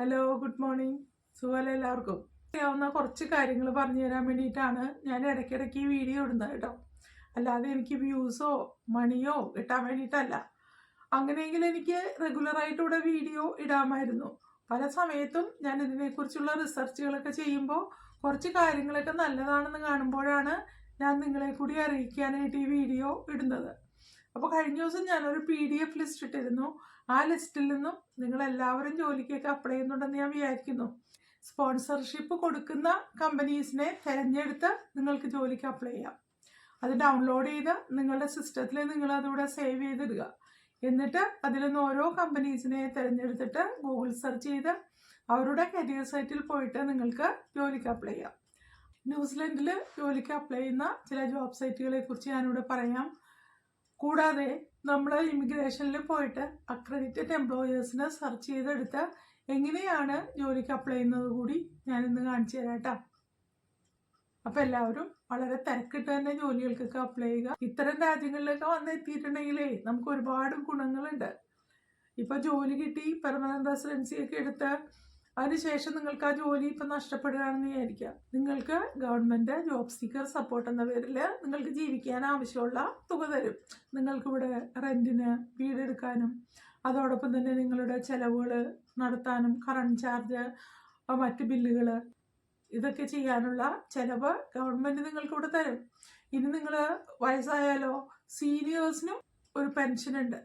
Hello good morning സുഖമല്ല എല്ലാവർക്കും? അറിയാവുന്ന കുറച്ച് കാര്യങ്ങൾ പറഞ്ഞു തരാൻ വേണ്ടിയിട്ടാണ് ഞാൻ ഇടയ്ക്കിടയ്ക്ക് ഈ വീഡിയോ ഇടുന്നത് കേട്ടോ. അല്ലാതെ എനിക്ക് വ്യൂസോ മണിയോ കിട്ടാൻ വേണ്ടിയിട്ടല്ല. അങ്ങനെയെങ്കിൽ എനിക്ക് റെഗുലറായിട്ട് ഇവിടെ വീഡിയോ ഇടാമായിരുന്നു. പല സമയത്തും ഞാൻ ഇതിനെക്കുറിച്ചുള്ള റിസർച്ചുകളൊക്കെ ചെയ്യുമ്പോൾ കുറച്ച് കാര്യങ്ങളൊക്കെ നല്ലതാണെന്ന് കാണുമ്പോഴാണ് ഞാൻ നിങ്ങളെ കൂടി അറിയിക്കാനായിട്ട് ഈ വീഡിയോ ഇടുന്നത്. അപ്പോൾ കഴിഞ്ഞ ദിവസം ഞാനൊരു പി ഡി എഫ് ലിസ്റ്റ് ഇട്ടിരുന്നു. ആ ലിസ്റ്റിൽ നിന്നും നിങ്ങൾ എല്ലാവരും ജോലിക്കൊക്കെ അപ്ലൈ ചെയ്യുന്നുണ്ടെന്ന് ഞാൻ വിചാരിക്കുന്നു. സ്പോൺസർഷിപ്പ് കൊടുക്കുന്ന കമ്പനീസിനെ തിരഞ്ഞെടുത്ത് നിങ്ങൾക്ക് ജോലിക്ക് അപ്ലൈ ചെയ്യാം. അത് ഡൗൺലോഡ് ചെയ്ത് നിങ്ങളുടെ സിസ്റ്റത്തിൽ നിങ്ങൾ അതിവിടെ സേവ് ചെയ്തിടുക. എന്നിട്ട് അതിൽ നിന്ന് ഓരോ കമ്പനീസിനെ തിരഞ്ഞെടുത്തിട്ട് ഗൂഗിൾ സെർച്ച് ചെയ്ത് അവരുടെ കരിയർ സൈറ്റിൽ പോയിട്ട് നിങ്ങൾക്ക് ജോലിക്ക് അപ്ലൈ ചെയ്യാം. ന്യൂസിലൻഡിൽ ജോലിക്ക് അപ്ലൈ ചെയ്യുന്ന ചില ജോബ് സൈറ്റുകളെ കുറിച്ച് ഞാനിവിടെ പറയാം. കൂടാതെ നമ്മൾ ഇമിഗ്രേഷനിൽ പോയിട്ട് അക്രഡിറ്റഡ് എംപ്ലോയേഴ്സിനെ സെർച്ച് ചെയ്തെടുത്ത് എങ്ങനെയാണ് ജോലിക്ക് അപ്ലൈ ചെയ്യുന്നത് കൂടി ഞാനിന്ന് കാണിച്ചു തരാം കേട്ടോ അപ്പം എല്ലാവരും വളരെ തിരക്കിട്ട് തന്നെ ജോലികൾക്കൊക്കെ അപ്ലൈ ചെയ്യുക. ഇത്തരം രാജ്യങ്ങളിലൊക്കെ വന്നെത്തിയിട്ടുണ്ടെങ്കിലേ നമുക്ക് ഒരുപാട് ഗുണങ്ങളുണ്ട്. ഇപ്പോൾ ജോലി കിട്ടി പെർമനന്റ് റെസിഡൻസി ഒക്കെ എടുത്ത് അതിനുശേഷം നിങ്ങൾക്ക് ആ ജോലി ഇപ്പം നഷ്ടപ്പെടുകയാണെന്ന് വിചാരിക്കുക. നിങ്ങൾക്ക് ഗവൺമെന്റ് ജോബ് സീക്കർ സപ്പോർട്ട് എന്ന പേരിൽ നിങ്ങൾക്ക് ജീവിക്കാൻ ആവശ്യമുള്ള തുക തരും. നിങ്ങൾക്കിവിടെ റെന്റിന് വീടെടുക്കാനും അതോടൊപ്പം തന്നെ നിങ്ങളുടെ ചിലവുകൾ നടത്താനും കറണ്ട് ചാർജ് മറ്റ് ബില്ലുകൾ ഇതൊക്കെ ചെയ്യാനുള്ള ചിലവ് ഗവൺമെന്റ് നിങ്ങൾക്കിവിടെ തരും. ഇനി നിങ്ങൾ വയസ്സായാലോ സീനിയേഴ്സിനും ഒരു പെൻഷനുണ്ട്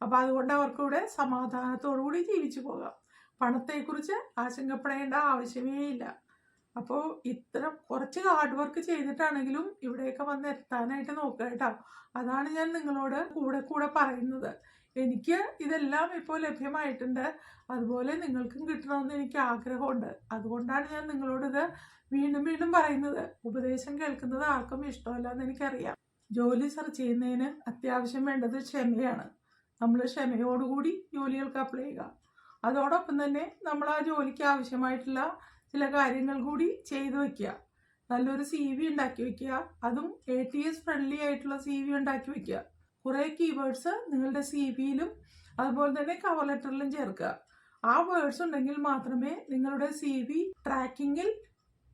അപ്പോൾ അതുകൊണ്ട് അവർക്കിവിടെ സമാധാനത്തോടു കൂടി ജീവിച്ചു പോകാം. പണത്തെക്കുറിച്ച് ആശങ്കപ്പെടേണ്ട ആവശ്യമേ ഇല്ല. അപ്പോൾ ഇത്ര കുറച്ച് ഹാർഡ് വർക്ക് ചെയ്തിട്ടാണെങ്കിലും ഇവിടെയൊക്കെ വന്ന് എത്താനായിട്ട് നോക്കുക കേട്ടോ. അതാണ് ഞാൻ നിങ്ങളോട് കൂടെ കൂടെ പറയുന്നത്. എനിക്ക് ഇതെല്ലാം ഇപ്പോൾ ലഭ്യമായിട്ടുണ്ട്. അതുപോലെ നിങ്ങൾക്കും കിട്ടണമെന്ന് എനിക്ക് ആഗ്രഹമുണ്ട്. അതുകൊണ്ടാണ് ഞാൻ നിങ്ങളോടിത് വീണ്ടും വീണ്ടും പറയുന്നത്. ഉപദേശം കേൾക്കുന്നത് ആർക്കും ഇഷ്ടമല്ല എന്ന് എനിക്കറിയാം. ജോലി സെർച്ച് ചെയ്യുന്നതിന് അത്യാവശ്യം വേണ്ടത് ക്ഷമയാണ്. നമ്മൾ ക്ഷമയോടുകൂടി ജോലികൾക്ക് അപ്ലൈ ചെയ്യുക. അതോടൊപ്പം തന്നെ നമ്മൾ ആ ജോലിക്ക് ആവശ്യമായിട്ടുള്ള ചില കാര്യങ്ങൾ കൂടി ചെയ്തു വെക്കുക. നല്ലൊരു സി വി ഉണ്ടാക്കി വെക്കുക. അതും എ ടി എസ് ഫ്രണ്ട്ലി ആയിട്ടുള്ള സി വി ഉണ്ടാക്കി വെക്കുക. കുറേ കീവേഡ്സ് നിങ്ങളുടെ സി വിയിലും അതുപോലെ തന്നെ കവർ ലെറ്ററിലും ചേർക്കുക. ആ വേർഡ്സ് ഉണ്ടെങ്കിൽ മാത്രമേ നിങ്ങളുടെ സി വി ട്രാക്കിങ്ങിൽ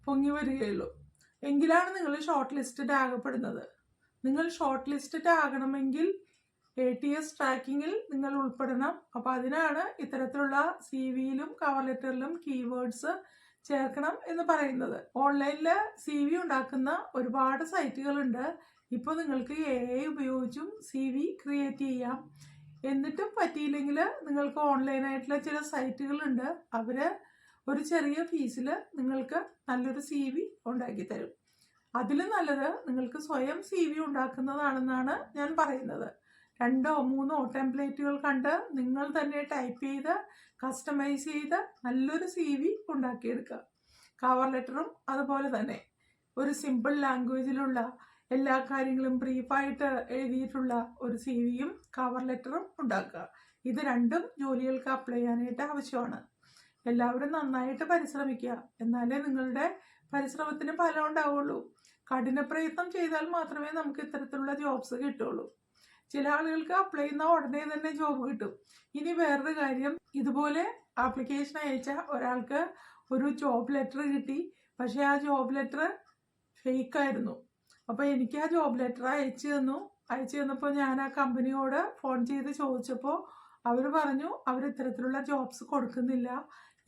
പൊങ്ങി വരികയുള്ളൂ. എങ്കിലാണ് നിങ്ങൾ ഷോർട്ട് ലിസ്റ്റഡ് ആകപ്പെടുന്നത് നിങ്ങൾ ഷോർട്ട് ലിസ്റ്റഡ് ആകണമെങ്കിൽ എ ടി എസ് ട്രാക്കിങ്ങിൽ നിങ്ങൾ ഉൾപ്പെടണം അപ്പോൾ അതിനാണ് ഇത്തരത്തിലുള്ള സി വിയിലും കവർ ലെറ്ററിലും കീവേഡ്സ് ചേർക്കണം എന്ന് പറയുന്നത്. ഓൺലൈനിൽ സി വി ഉണ്ടാക്കുന്ന ഒരുപാട് സൈറ്റുകളുണ്ട് ഇപ്പോൾ നിങ്ങൾക്ക് എ ഐ ഉപയോഗിച്ചും സി വി ക്രിയേറ്റ് ചെയ്യാം. എന്നിട്ടും പറ്റിയില്ലെങ്കിൽ നിങ്ങൾക്ക് ഓൺലൈനായിട്ടുള്ള ചില സൈറ്റുകളുണ്ട് അവർ ഒരു ചെറിയ ഫീസിൽ നിങ്ങൾക്ക് നല്ലൊരു സി വി ഉണ്ടാക്കി തരും അതിലും നല്ലത് നിങ്ങൾക്ക് സ്വയം സി വി ഉണ്ടാക്കുന്നതാണെന്നാണ് ഞാൻ പറയുന്നത്. രണ്ടോ മൂന്നോ ടെംപ്ലേറ്റുകൾ കണ്ട് നിങ്ങൾ തന്നെ ടൈപ്പ് ചെയ്ത് കസ്റ്റമൈസ് ചെയ്ത് നല്ലൊരു സി വി ഉണ്ടാക്കിയെടുക്കുക. കവർ ലെറ്ററും അതുപോലെ തന്നെ. ഒരു സിമ്പിൾ ലാംഗ്വേജിലുള്ള എല്ലാ കാര്യങ്ങളും ബ്രീഫായിട്ട് എഴുതിയിട്ടുള്ള ഒരു സി വിയും കവർ ലെറ്ററും ഉണ്ടാക്കുക. ഇത് രണ്ടും ജോലികൾക്ക് അപ്ലൈ ചെയ്യാനായിട്ട് ആവശ്യമാണ്. എല്ലാവരും നന്നായിട്ട് പരിശ്രമിക്കുക. എന്നാലേ നിങ്ങളുടെ പരിശ്രമത്തിന് ഫലം ഉണ്ടാവുള്ളൂ. കഠിന പ്രയത്നം ചെയ്താൽ മാത്രമേ നമുക്ക് ഇത്തരത്തിലുള്ള ജോബ്സ് കിട്ടുള്ളൂ. ചില ആളുകൾക്ക് അപ്ലൈ ചെയ്യുന്ന ഉടനെ തന്നെ ജോബ് കിട്ടും. ഇനി വേറൊരു കാര്യം ഇതുപോലെ ആപ്ലിക്കേഷൻ അയച്ച ഒരാൾക്ക് ഒരു ജോബ് ലെറ്റർ കിട്ടി. പക്ഷേ ആ ജോബ് ലെറ്റർ ഫേക്കായിരുന്നു അപ്പോൾ എനിക്ക് ആ ജോബ് ലെറ്റർ അയച്ചു തന്നു. അയച്ചു തന്നപ്പോൾ ഞാൻ ആ കമ്പനിയോട് ഫോൺ ചെയ്ത് ചോദിച്ചപ്പോൾ അവർ പറഞ്ഞു അവർ ഇത്തരത്തിലുള്ള ജോബ്സ് കൊടുക്കുന്നില്ല.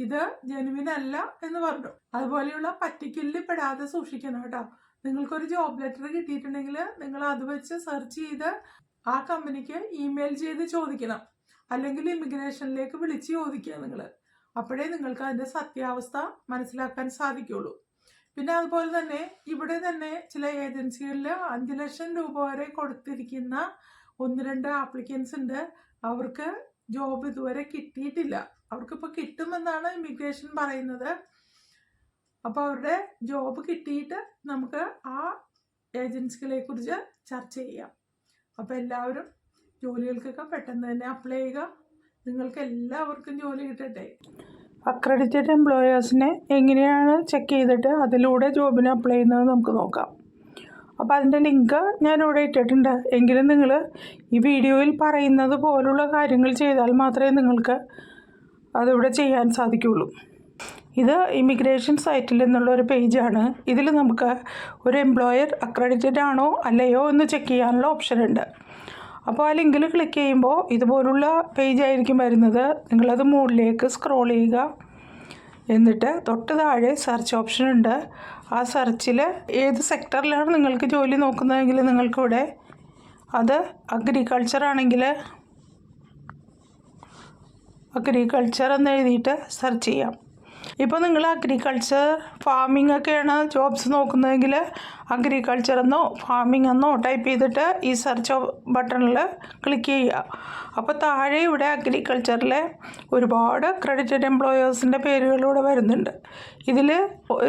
ഇത് ജെനുവിൻ അല്ല എന്ന് പറഞ്ഞു. അതുപോലെയുള്ള പറ്റിക്കലിൽ പെടാതെ സൂക്ഷിക്കണം കേട്ടോ. നിങ്ങൾക്കൊരു ജോബ് ലെറ്റർ കിട്ടിയിട്ടുണ്ടെങ്കിൽ നിങ്ങൾ അത് വെച്ച് സെർച്ച് ചെയ്ത് ആ കമ്പനിക്ക് ഇമെയിൽ ചെയ്ത് ചോദിക്കണം. അല്ലെങ്കിൽ ഇമിഗ്രേഷനിലേക്ക് വിളിച്ച് ചോദിക്കുക നിങ്ങൾ അപ്പോഴേ നിങ്ങൾക്ക് അതിന്റെ സത്യാവസ്ഥ മനസ്സിലാക്കാൻ സാധിക്കുള്ളൂ. പിന്നെ അതുപോലെ തന്നെ ഇവിടെ തന്നെ ചില ഏജൻസികളിൽ അഞ്ച് ലക്ഷം രൂപ വരെ കൊടുത്തിരിക്കുന്ന ഒന്ന് രണ്ട് ആപ്ലിക്കൻസ് ഉണ്ട്. അവർക്ക് ജോബ് ഇതുവരെ കിട്ടിയിട്ടില്ല. അവർക്കിപ്പോൾ കിട്ടുമെന്നാണ് ഇമിഗ്രേഷൻ പറയുന്നത്. അപ്പോൾ അവരുടെ ജോബ് കിട്ടിയിട്ട് നമുക്ക് ആ ഏജൻസികളെ കുറിച്ച് ചർച്ച ചെയ്യാം. അപ്പോൾ എല്ലാവരും ജോലികൾക്കൊക്കെ പെട്ടെന്ന് തന്നെ അപ്ലൈ ചെയ്യുക. നിങ്ങൾക്ക് എല്ലാവർക്കും ജോലി കിട്ടട്ടെ. അക്രഡിറ്റഡ് എംപ്ലോയേഴ്സിനെ എങ്ങനെയാണ് ചെക്ക് ചെയ്തിട്ട് അതിലൂടെ ജോബിന് അപ്ലൈ ചെയ്യുന്നത് നമുക്ക് നോക്കാം. അപ്പോൾ അതിന്റെ ലിങ്ക് ഞാൻ ഇവിടെ ഇട്ടിട്ടുണ്ട്. എങ്കിലും നിങ്ങൾ ഈ വീഡിയോയിൽ പറയുന്നത് പോലുള്ള കാര്യങ്ങൾ ചെയ്താൽ മാത്രമേ നിങ്ങൾക്ക് അതിവിടെ ചെയ്യാൻ സാധിക്കുള്ളൂ. ഇത് ഇമിഗ്രേഷൻ സൈറ്റിൽ നിന്നുള്ള ഒരു പേജാണ് ഇതിൽ നമുക്ക് ഒരു എംപ്ലോയർ അക്രഡിറ്റഡ് ആണോ അല്ലയോ എന്ന് ചെക്ക് ചെയ്യാനുള്ള ഓപ്ഷൻ ഉണ്ട്. അപ്പോൾ ആ ലിങ്കിൽ ക്ലിക്ക് ചെയ്യുമ്പോൾ ഇതുപോലുള്ള പേജ് ആയിരിക്കും വരുന്നത്. നിങ്ങളത് മുകളിലേക്ക് സ്ക്രോൾ ചെയ്യുക. എന്നിട്ട് തൊട്ട് താഴെ സെർച്ച് ഓപ്ഷൻ ഉണ്ട്. ആ സെർച്ചിൽ ഏത് സെക്ടറിലാണ് നിങ്ങൾക്ക് ജോലി നോക്കുന്നതെങ്കിൽ നിങ്ങൾക്കിവിടെ അത് അഗ്രികൾച്ചർ ആണെങ്കിൽ അഗ്രികൾച്ചർ എന്ന് എഴുതിയിട്ട് സെർച്ച് ചെയ്യാം. ഇപ്പോൾ നിങ്ങൾ അഗ്രികൾച്ചർ ഫാമിംഗ് ഒക്കെയാണ് ജോബ്സ് നോക്കുന്നതെങ്കിൽ അഗ്രികൾച്ചർ എന്നോ ഫാമിംഗ് എന്നോ ടൈപ്പ് ചെയ്തിട്ട് ഈ സെർച്ച് ബട്ടണിൽ ക്ലിക്ക് ചെയ്യുക. അപ്പോൾ താഴെ ഇവിടെ അഗ്രികൾച്ചറിലെ ഒരുപാട് ക്രെഡിറ്റഡ് എംപ്ലോയേഴ്സിന്റെ പേരുകളിലൂടെ വരുന്നുണ്ട്. ഇതിൽ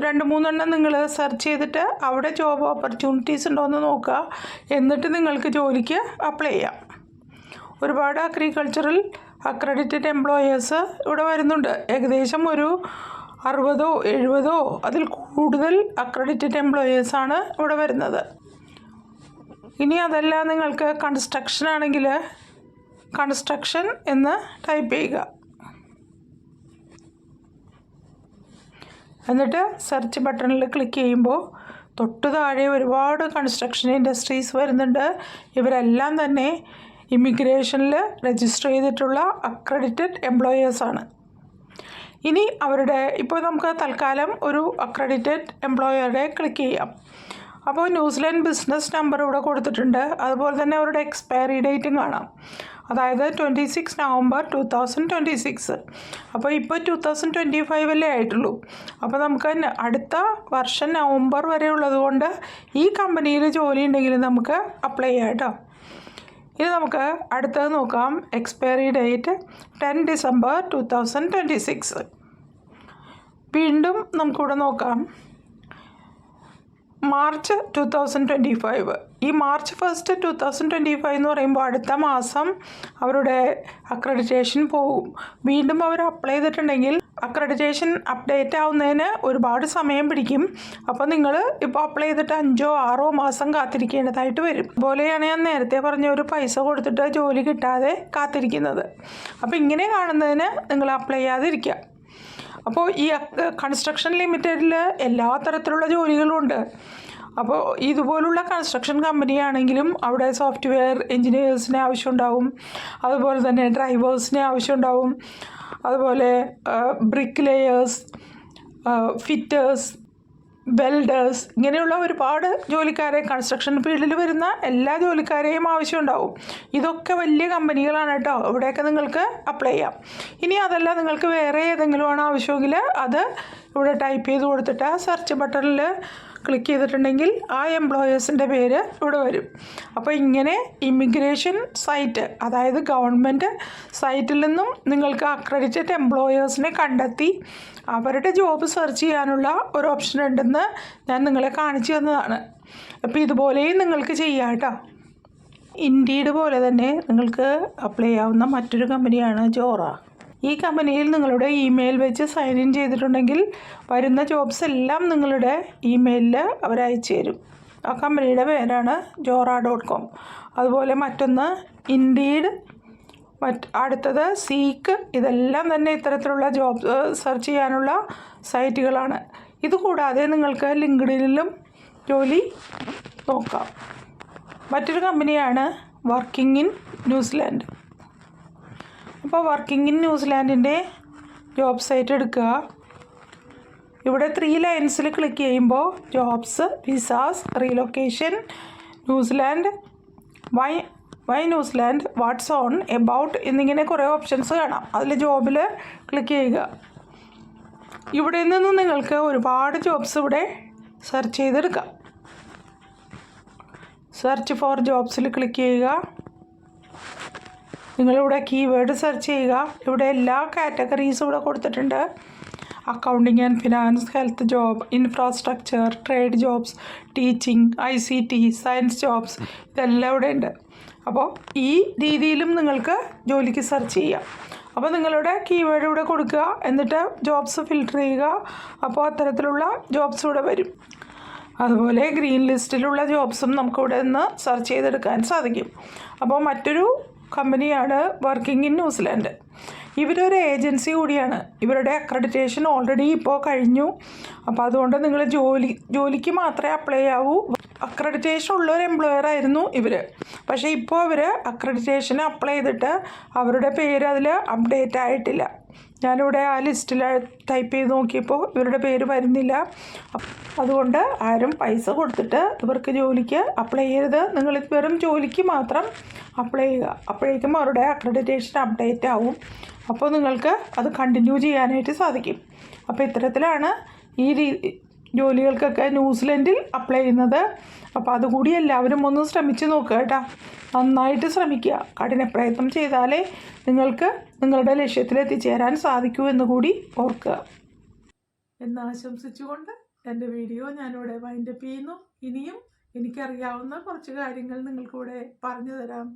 രണ്ട് മൂന്നെണ്ണം നിങ്ങൾ സെർച്ച് ചെയ്തിട്ട് അവിടെ ജോബ് ഓപ്പർച്യൂണിറ്റീസ് ഉണ്ടോ എന്ന് നോക്കുക. എന്നിട്ട് നിങ്ങൾക്ക് ജോലിക്ക് അപ്ലൈ ചെയ്യാം. ഒരുപാട് അഗ്രികൾച്ചറൽ അക്രഡിറ്റഡ് എംപ്ലോയേഴ്സ് ഇവിടെ വരുന്നുണ്ട്. ഏകദേശം ഒരു അറുപതോ എഴുപതോ അതിൽ കൂടുതൽ അക്രഡിറ്റഡ് എംപ്ലോയേഴ്സാണ് ഇവിടെ വരുന്നത്. ഇനി അതല്ല നിങ്ങൾക്ക് കൺസ്ട്രക്ഷൻ ആണെങ്കിൽ കൺസ്ട്രക്ഷൻ എന്ന് ടൈപ്പ് ചെയ്യുക. എന്നിട്ട് സെർച്ച് ബട്ടണിൽ ക്ലിക്ക് ചെയ്യുമ്പോൾ തൊട്ട് താഴെ ഒരുപാട് കൺസ്ട്രക്ഷൻ ഇൻഡസ്ട്രീസ് വരുന്നുണ്ട്. ഇവരെല്ലാം തന്നെ ഇമിഗ്രേഷനിൽ രജിസ്റ്റർ ചെയ്തിട്ടുള്ള അക്രഡിറ്റഡ് എംപ്ലോയേഴ്സാണ് ഇനി അവരുടെ ഇപ്പോൾ നമുക്ക് തൽക്കാലം ഒരു അക്രഡിറ്റഡ് എംപ്ലോയറുടെ ക്ലിക്ക് ചെയ്യാം. അപ്പോൾ ന്യൂസിലാൻഡ് ബിസിനസ് നമ്പർ ഇവിടെ കൊടുത്തിട്ടുണ്ട്. അതുപോലെ തന്നെ അവരുടെ എക്സ്പയറി ഡേറ്റും കാണാം. അതായത് twenty six November two thousand twenty six അപ്പോൾ ഇപ്പോൾ ടു തൗസൻഡ് ട്വന്റി ഫൈവല്ലേ ആയിട്ടുള്ളൂ. അപ്പോൾ നമുക്ക് അടുത്ത വർഷം നവംബർ വരെ ഉള്ളതുകൊണ്ട് ഈ കമ്പനിയിൽ ജോലി ഉണ്ടെങ്കിൽ നമുക്ക് അപ്ലൈ ചെയ്യാം കേട്ടോ. ഇനി നമുക്ക് അടുത്തത് നോക്കാം. Expiry date ten December two thousand twenty six വീണ്ടും നമുക്കിവിടെ നോക്കാം. March two thousand twenty five ഈ March first two thousand twenty five എന്ന് പറയുമ്പോൾ അടുത്ത മാസം അവരുടെ അക്രഡിറ്റേഷൻ പോകും വീണ്ടും അവർ അപ്ലൈ ചെയ്തിട്ടുണ്ടെങ്കിൽ അക്രഡിറ്റേഷൻ അപ്ഡേറ്റ് ആവുന്നതിന് ഒരുപാട് സമയം പിടിക്കും. അപ്പോൾ നിങ്ങൾ ഇപ്പോൾ അപ്ലൈ ചെയ്തിട്ട് അഞ്ചോ ആറോ മാസം കാത്തിരിക്കേണ്ടതായിട്ട് വരും. അതുപോലെയാണ് ഞാൻ നേരത്തെ പറഞ്ഞ ഒരു പൈസ കൊടുത്തിട്ട് ജോലി കിട്ടാതെ കാത്തിരിക്കുന്നത്. അപ്പോൾ ഇങ്ങനെ കാണുന്നതിന് നിങ്ങൾ അപ്ലൈ ചെയ്യാതിരിക്കുക. അപ്പോൾ ഈ കൺസ്ട്രക്ഷൻ ലിമിറ്റഡിൽ എല്ലാ തരത്തിലുള്ള ജോലികളും ഉണ്ട് അപ്പോൾ ഇതുപോലുള്ള കൺസ്ട്രക്ഷൻ കമ്പനിയാണെങ്കിലും അവിടെ സോഫ്റ്റ്വെയർ എൻജിനീയേഴ്സിനെ ആവശ്യമുണ്ടാവും. അതുപോലെ തന്നെ ഡ്രൈവേഴ്സിനെ ആവശ്യമുണ്ടാവും. അതുപോലെ ബ്രിക്ക് ലേയേഴ്സ് ഫിറ്റേഴ്സ് വെൽഡേഴ്സ് ഇങ്ങനെയുള്ള ഒരുപാട് ജോലിക്കാരെ കൺസ്ട്രക്ഷൻ ഫീൽഡിൽ വരുന്ന എല്ലാ ജോലിക്കാരെയും ആവശ്യമുണ്ടാവും. ഇതൊക്കെ വലിയ കമ്പനികളാണ് കേട്ടോ. ഇവിടെയൊക്കെ നിങ്ങൾക്ക് അപ്ലൈ ചെയ്യാം. ഇനി അതല്ല നിങ്ങൾക്ക് വേറെ ഏതെങ്കിലും ആണ് ആവശ്യമെങ്കിൽ അത് ഇവിടെ ടൈപ്പ് ചെയ്ത് കൊടുത്തിട്ട് സെർച്ച് ബട്ടണിൽ ക്ലിക്ക് ചെയ്തിട്ടുണ്ടെങ്കിൽ ആ എംപ്ലോയേഴ്സിന്റെ പേര് ഇവിടെ വരും. അപ്പോൾ ഇങ്ങനെ ഇമിഗ്രേഷൻ സൈറ്റ് അതായത് ഗവൺമെന്റ് സൈറ്റിൽ നിന്നും നിങ്ങൾക്ക് അക്രഡിറ്റഡ് എംപ്ലോയേഴ്സിനെ കണ്ടെത്തി അവരുടെ ജോബ് സെർച്ച് ചെയ്യാനുള്ള ഒരു ഓപ്ഷൻ ഉണ്ടെന്ന് ഞാൻ നിങ്ങളെ കാണിച്ചു തന്നതാണ്. അപ്പോൾ ഇതുപോലെയും നിങ്ങൾക്ക് ചെയ്യാം കേട്ടോ ഇൻഡീഡ് പോലെ തന്നെ നിങ്ങൾക്ക് അപ്ലൈ ആവുന്ന മറ്റൊരു കമ്പനിയാണ് ജോറ. ഈ കമ്പനിയിൽ നിങ്ങളുടെ ഇമെയിൽ വെച്ച് സൈൻ ഇൻ ചെയ്തിട്ടുണ്ടെങ്കിൽ വരുന്ന ജോബ്സ് എല്ലാം നിങ്ങളുടെ ഇമെയിലിൽ അവർ അയച്ചു തരും. ആ കമ്പനിയുടെ പേരാണ് ജോറ ഡോട്ട് കോം അതുപോലെ മറ്റൊന്ന് ഇൻഡീഡ് മറ്റ് അടുത്തത് സീക്ക് ഇതെല്ലാം തന്നെ ഇത്തരത്തിലുള്ള ജോബ് സെർച്ച് ചെയ്യാനുള്ള സൈറ്റുകളാണ്. ഇതുകൂടാതെ നിങ്ങൾക്ക് ലിങ്ക്ഡിനിലും ജോലി നോക്കാം. മറ്റൊരു കമ്പനിയാണ് വർക്കിംഗ് ഇൻ ന്യൂസിലാൻഡ് അപ്പോൾ വർക്കിംഗ് ഇൻ ന്യൂസിലാൻഡിന്റെ ജോബ് സൈറ്റ് എടുക്കുക. ഇവിടെ ത്രീ ലൈൻസിൽ ക്ലിക്ക് ചെയ്യുമ്പോൾ jobs visas relocation New Zealand why why New Zealand what's on about എന്നിങ്ങനെ കുറേ ഓപ്ഷൻസ് കാണാം. അതിൽ ജോബിൽ ക്ലിക്ക് ചെയ്യുക. ഇവിടെ നിന്ന് നിങ്ങൾക്ക് ഒരുപാട് ജോബ്സ് ഇവിടെ സെർച്ച് ചെയ്തെടുക്കാം. സെർച്ച് ഫോർ ജോബ്സിൽ ക്ലിക്ക് ചെയ്യുക. നിങ്ങളിവിടെ കീവേഡ് സെർച്ച് ചെയ്യുക. ഇവിടെ എല്ലാ കാറ്റഗറീസും ഇവിടെ കൊടുത്തിട്ടുണ്ട്. Accounting and finance health job infrastructure trade jobs teaching I C T science jobs ഇതെല്ലാം ഇവിടെ ഉണ്ട്. അപ്പോൾ ഈ രീതിയിലും നിങ്ങൾക്ക് ജോലിക്ക് സെർച്ച് ചെയ്യാം. അപ്പോൾ നിങ്ങളുടെ കീവേഡ് ഇവിടെ കൊടുക്കുക. എന്നിട്ട് ജോബ്സ് ഫിൽട്ടർ ചെയ്യുക. അപ്പോൾ അത്തരത്തിലുള്ള ജോബ്സ് ഇവിടെ വരും. അതുപോലെ ഗ്രീൻ ലിസ്റ്റിലുള്ള ജോബ്സും നമുക്കിവിടെ നിന്ന് സെർച്ച് ചെയ്തെടുക്കാൻ സാധിക്കും. അപ്പോൾ മറ്റൊരു കമ്പനിയാണ് വർക്കിംഗ് ഇൻ ന്യൂസിലാൻഡ്. ഇവരൊരു ഏജൻസി കൂടിയാണ്. ഇവരുടെ അക്രഡിറ്റേഷൻ ഓൾറെഡി ഇപ്പോൾ കഴിഞ്ഞു. അപ്പോൾ അതുകൊണ്ട് നിങ്ങൾ ജോലി ജോലിക്ക് മാത്രമേ അപ്ലൈ ആവൂ. അക്രഡിറ്റേഷൻ ഉള്ള ഒരു എംപ്ലോയർ ആയിരുന്നു ഇവർ പക്ഷേ ഇപ്പോൾ അവർ അക്രഡിറ്റേഷൻ അപ്ലൈ ചെയ്തിട്ട് അവരുടെ പേര് അതിൽ അപ്ഡേറ്റ് ആയിട്ടില്ല. ഞാനിവിടെ ആ ലിസ്റ്റിൽ ടൈപ്പ് ചെയ്ത് നോക്കിയപ്പോൾ ഇവരുടെ പേര് വരുന്നില്ല. അതുകൊണ്ട് ആരും പൈസ കൊടുത്തിട്ട് ഇവർക്ക് ജോലിക്ക് അപ്ലൈ ചെയ്യരുത്. നിങ്ങൾ വെറും ജോലിക്ക് മാത്രം അപ്ലൈ ചെയ്യുക അപ്പോഴേക്കും അവരുടെ അക്രഡിറ്റേഷൻ അപ്ഡേറ്റ് ആവും. അപ്പോൾ നിങ്ങൾക്ക് അത് കണ്ടിന്യൂ ചെയ്യാനായിട്ട് സാധിക്കും. അപ്പോൾ ഇത്തരത്തിലാണ് ഈ രീ ജോലികൾക്കൊക്കെ ന്യൂസിലൻഡിൽ അപ്ലൈ ചെയ്യുന്നത്. അപ്പോൾ അതുകൂടി എല്ലാവരും ഒന്ന് ശ്രമിച്ചു നോക്കുക കേട്ടോ. നന്നായിട്ട് ശ്രമിക്കുക. കഠിനപ്രയത്നം ചെയ്താലേ നിങ്ങൾക്ക് നിങ്ങളുടെ ലക്ഷ്യത്തിൽ എത്തിച്ചേരാൻ സാധിക്കൂ എന്ന് കൂടി ഓർക്കുക. എന്ന് ആശംസിച്ചുകൊണ്ട് എന്റെ വീഡിയോ ഞാനിവിടെ വൈൻഡപ്പ് ചെയ്യുന്നു. ഇനിയും എനിക്കറിയാവുന്ന കുറച്ച് കാര്യങ്ങൾ നിങ്ങൾക്കൂടെ പറഞ്ഞു തരാം.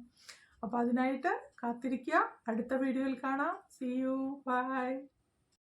അപ്പോൾ അതിനായിട്ട് കാത്തിരിക്കുക. അടുത്ത വീഡിയോയിൽ കാണാം. C U by